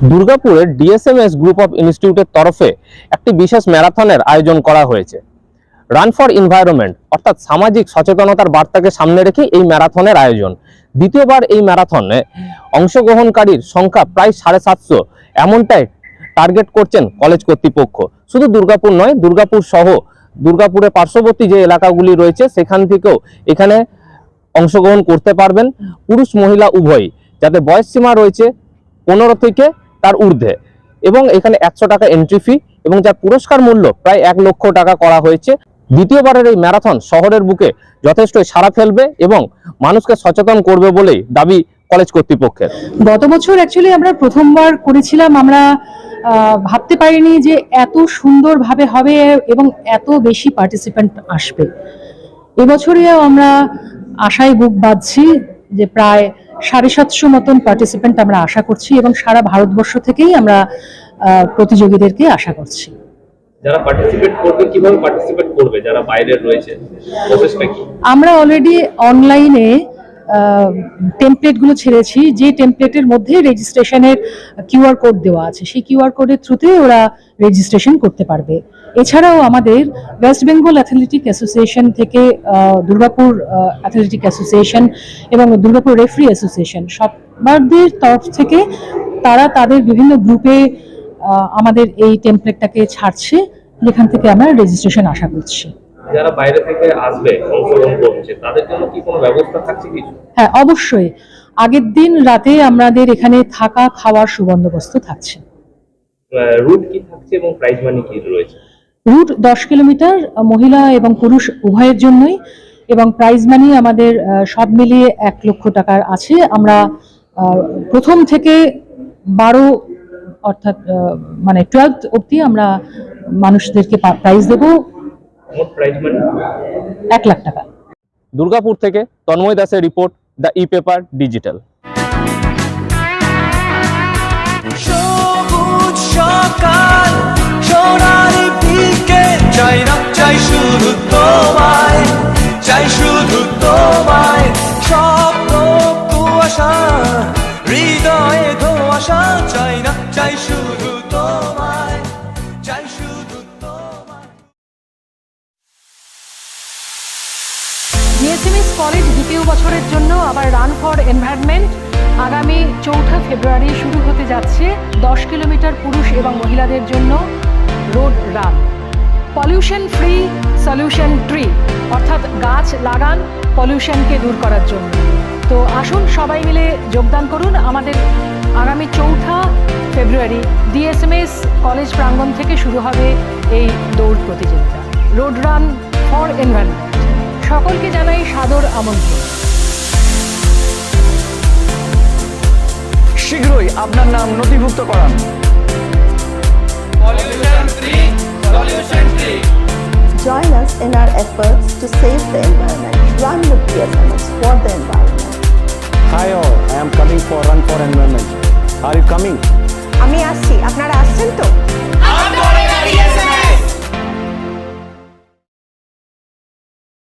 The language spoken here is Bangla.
দুর্গাপুরের ডিএসএমএস গ্রুপ অফ ইনস্টিটিউটের তরফে একটি বিশেষ ম্যারাথনের আয়োজন করা হয়েছে। রান ফর এনভায়রনমেন্ট অর্থাৎ সামাজিক সচেতনতার বার্তাকে সামনে রেখে এই ম্যারাথনের আয়োজন। দ্বিতীয়বার এই ম্যারাথনে অংশগ্রহণকারীর সংখ্যা প্রায় সাড়ে সাতশো, এমনটাই টার্গেট করছেন কলেজ কর্তৃপক্ষ। শুধু দুর্গাপুর নয়, দুর্গাপুর সহ দুর্গাপুরের পার্শ্ববর্তী যে এলাকাগুলি রয়েছে, সেখান থেকেও এখানে অংশগ্রহণ করতে পারবেন পুরুষ মহিলা উভয়ই। যাতে বয়স সীমা রয়েছে পনেরো থেকে তার ঊর্ধ্বে। এবং এখানে একশো টাকা এন্ট্রি ফি এবং যার পুরস্কার মূল্য প্রায় এক লক্ষ টাকা করা হয়েছে। দ্বিতীয়বারের এই ম্যারাথন শহরের বুকে যথেষ্টই সাড়া ফেলবে এবং মানুষকে সচেতন করবে বলেই দাবি কলেজ কর্তৃপক্ষের। গত বছর অ্যাকচুয়ালি আমরা প্রথমবার করেছিলাম, আমরা ভাবতে পারিনি যে এত সুন্দরভাবে হবে এবং এত বেশি পার্টিসিপেন্ট আসবে। এবছরেও আমরা আশায় বুক বাঁধছি যে প্রায় সাড়ে সাতশো মতন পার্টিসিপেন্ট আমরা আশা করছি এবং সারা ভারতবর্ষ থেকেই আমরা প্রতিযোগীদেরকে আশা করছি। যারা পার্টিসিপেট করবে কীভাবে পার্টিসিপেট করবে? যারা বাইরের রয়েছে প্রসেসটা কি? আমরা অলরেডি অনলাইনে টেমপ্লেটগুলো ছেড়েছি যে টেমপ্লেটের মধ্যে রেজিস্ট্রেশনের কিউআর কোড দেওয়া আছে। সেই কিউআর কোডের থ্রুতে ওরা রেজিস্ট্রেশন করতে পারবে। এছাড়াও আমাদের ওয়েস্ট বেঙ্গল অ্যাথলেটিক অ্যাসোসিয়েশন থেকে দুর্গাপুর অ্যাথলেটিক অ্যাসোসিয়েশন এবং দুর্গাপুর রেফারি অ্যাসোসিয়েশন সবারদের তরফ থেকে তারা তাদের বিভিন্ন গ্রুপে আমাদের এই টেমপ্লেটটাকে ছাড়ছে যেখান থেকে আমরা রেজিস্ট্রেশন আশা করছি। যারা বাইরে থেকে আসবে অংশগ্রহণ করছে তাদের জন্য কি কোনো ব্যবস্থা থাকছে কিছু? হ্যাঁ অবশ্যই। আগের দিন রাতে আমাদের এখানে থাকা খাওয়ার সুবন্দোবস্ত থাকছে। রুট কি থাকছে এবং প্রাইজ মানি কি রয়েছে? রুট দশ কিলোমিটার মহিলা এবং পুরুষ উভয়ের জন্যই এবং প্রাইজ মানি আমাদের সব মিলিয়ে এক লক্ষ টাকার আছে। আমরা প্রথম থেকে বারো অর্থাৎ মানে টুয়েলভ অবধি আমরা মানুষদেরকে প্রাইজ দেব। মোট প্রাইজ মানি এক লাখ টাকা। দুর্গাপুর থেকে তন্ময় দাসের report the e paper digital চাই না, চাই শুধু তোমায়, চাই শুধু তোমায়। কলেজ দ্বিতীয় বছরের জন্য, আবার রান ফর এনভায়রনমেন্ট আগামী চৌঠা ফেব্রুয়ারি শুরু হতে যাচ্ছে দশ কিলোমিটার পুরুষ এবং মহিলাদের জন্য road run pollution free solution tree অর্থাৎ গাছ লাগান পলিউশনকে দূর করার জন্য। তো আসুন সবাই মিলে যোগদান করুন। আমাদের আগামী চৌঠা ফেব্রুয়ারি ডিএসএমএস কলেজ প্রাঙ্গণ থেকে শুরু হবে এই দৌড় প্রতিযোগিতা। Road run for environment. সকলকে জানাই সাদর আমন্ত্রণ। শীঘ্রই আপনার নাম নথিভুক্ত করান। Join us in our efforts to save the environment. Run with DSMS for the environment. For Run for Environment. Are you coming? আমি আসছি আপনারা আসছেন তো